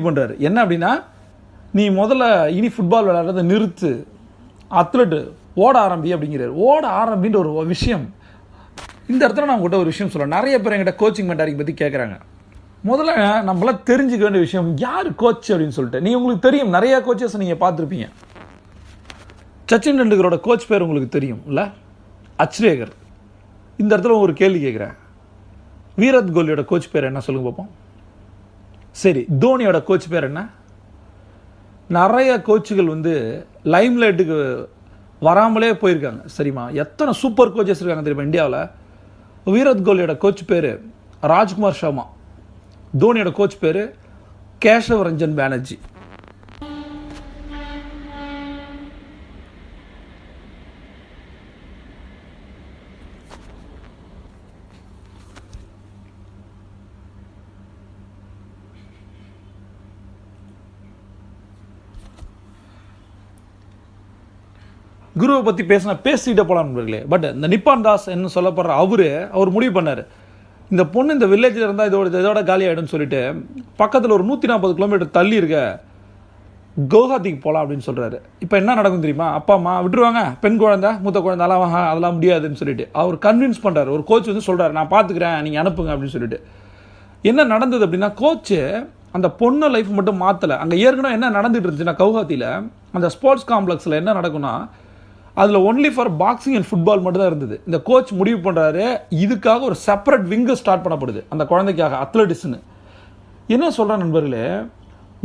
பண்ணுறாரு என்ன அப்படின்னா நீ முதல்ல இனி ஃபுட்பால் விளையாடுறதை நிறுத்து அத்லெட்டு ஓட ஆரம்பி அப்படிங்கிறார். ஓட ஆரம்பின்ற ஒரு விஷயம். இந்த இடத்துல நான் உங்கள்கிட்ட ஒரு விஷயம் சொல்கிறேன் நிறைய பேர் எங்கிட்ட கோச்சிங் மெண்டாரிங் பற்றி கேட்குறாங்க முதல்ல நம்மளாம் தெரிஞ்சுக்க வேண்டிய விஷயம் யார் கோச் அப்படின்னு சொல்லிட்டு. நீ உங்களுக்கு தெரியும். நிறைய கோச்சஸ் நீங்கள் பார்த்துருப்பீங்க. சச்சின் டெண்டுல்கரோட கோச் பேர் உங்களுக்கு தெரியும் இல்லை? அச்ரேகர் இந்த இடத்துல ஒரு கேள்வி கேட்குறேன் வீரத் கோலியோட கோச் பேர் என்ன சொல்லுங்க பார்ப்போம் சரி தோனியோட கோச் பேர் என்ன? நிறைய கோச்சுகள் வந்து லைம்லைட்டுக்கு வராமலே போயிருக்காங்க. சரிம்மா எத்தனை சூப்பர் கோச்சஸ் இருக்காங்க தெரியுமா இந்தியாவில்? வீரத் கோலியோட கோச் பேர் ராஜ்குமார் சர்மா. தோனியோட கோச் பேர் கேஷவ் ரஞ்சன் பானர்ஜி. குருவை பற்றி பேசினா பேசிக்கிட்டே போகலான்னு நண்பர்களே. பட் இந்த நிப்பான் தாஸ் என்ன சொல்லப்படுற அவரு அவர் முடிவு பண்ணார். இந்த பொண்ணு இந்த வில்லேஜில் இருந்தால் இதோட இதோட காலி ஆகிடும்னு சொல்லிட்டு பக்கத்தில் ஒரு நூற்றி நாற்பது கிலோமீட்டர் தள்ளி இருக்க கவுஹாத்திக்கு போகலாம் அப்படின்னு சொல்கிறாரு இப்போ என்ன நடக்கும் தெரியுமா? அப்பா அம்மா விட்டுருவாங்க. பெண் குழந்தை மூத்த குழந்தை அதெல்லாம் அதெல்லாம் முடியாதுன்னு சொல்லிட்டு அவர் கன்வின்ஸ் பண்ணுறாரு ஒரு கோச் வந்து சொல்கிறாரு நான் பார்த்துக்கிறேன் நீங்கள் அனுப்புங்க அப்படின்னு சொல்லிட்டு. என்ன நடந்தது அப்படின்னா கோச்சு அந்த பொண்ணு லைஃப் மட்டும் மாற்றலை அங்கே ஏற்கனவே என்ன நடந்துட்டு இருந்துச்சுன்னா கவுஹாத்தியில் அந்த ஸ்போர்ட்ஸ் காம்ப்ளெக்ஸில் என்ன நடக்கும்னா அதில் only for boxing and football மட்டும் தான் இருந்தது. இந்த கோச் முடிவு பண்ணுறாரு இதுக்காக ஒரு செப்பரேட் விங்கு ஸ்டார்ட் பண்ணப்படுது அந்த குழந்தைக்காக அத்லட்டிஸ்னு என்ன சொல்கிறேன் நண்பர்களே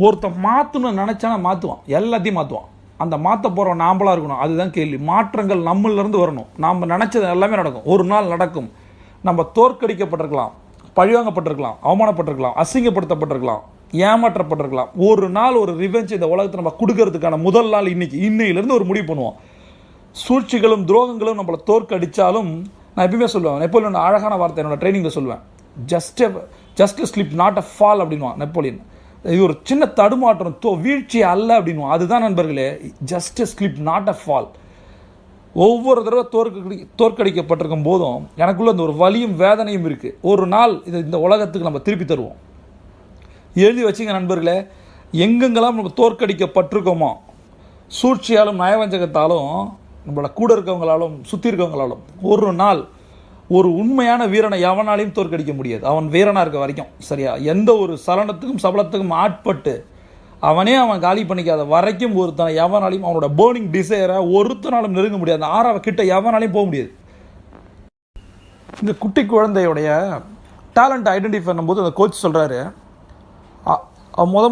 ஒருத்தன் மாற்றணும்னு நினச்சானா மாற்றுவான் எல்லாத்தையும் மாற்றுவான் அந்த மாற்ற போகிறவன் நாம்பளாக இருக்கணும் அதுதான் கேள்வி. மாற்றங்கள் நம்மளிருந்து வரணும். நாம் நினச்சது எல்லாமே நடக்கும். ஒரு நாள் நடக்கும். நம்ம தோற்கடிக்கப்பட்டிருக்கலாம் பழிவாங்கப்பட்டிருக்கலாம் அவமானப்பட்டிருக்கலாம் அசிங்கப்படுத்தப்பட்டிருக்கலாம் ஏமாற்றப்பட்டிருக்கலாம். ஒரு நாள் ஒரு ரிவெஞ்ச் இந்த உலகத்தை நம்ம கொடுக்கறதுக்கான முதல் நாள் இன்னைக்கு. இன்னையிலேருந்து ஒரு முடிவு பண்ணுவோம். சூழ்ச்சிகளும் துரோகங்களும் நம்மளை தோற்கடித்தாலும் நான் எப்பயுமே சொல்லுவேன் நெப்போலியன் அழகான வார்த்தை என்னோடய ட்ரைனிங்கில் சொல்லுவேன். Just just slip not a fall அப்படின்வான் Napoleon. இது ஒரு சின்ன தடுமாற்றம் தோ வீழ்ச்சி அல்ல அப்படின்வான் அதுதான் நண்பர்களே just slip not a fall ஒவ்வொரு தடவை தோற்கடி தோற்கடிக்கப்பட்டிருக்கும் போதும் எனக்குள்ளே அந்த ஒரு வலியும் வேதனையும் இருக்குது ஒரு நாள் இது இந்த உலகத்துக்கு நம்ம திருப்பி தருவோம். எழுதி வச்சுங்க நண்பர்களே எங்கெங்கெல்லாம் நம்ம தோற்கடிக்கப்பட்டிருக்கோமோ சூழ்ச்சியாலும் நயவஞ்சகத்தாலும் நம்மளோட கூட இருக்கவங்களாலும் சுற்றி இருக்கவங்களாலும் ஒரு நாள் ஒரு உண்மையான வீரனை எவனாலையும் தோற்கடிக்க முடியாது. அவன் வீரனாக இருக்க வரைக்கும் சரியா? எந்த ஒரு சலனத்துக்கும் சபலத்துக்கும் ஆட்பட்டு அவனே அவன் காலி பண்ணிக்காத வரைக்கும் ஒருத்தனை எவனாலையும் அவனோட பேர்னிங் டிசைரை ஒருத்தனாலும் நெருங்க முடியாது. அந்த ஆறாவை கிட்ட எவனாலையும் போக முடியாது. இந்த குட்டி குழந்தையுடைய டேலண்ட் ஐடென்டிஃபை பண்ணும்போது அந்த கோச் சொல்கிறாரு முத முத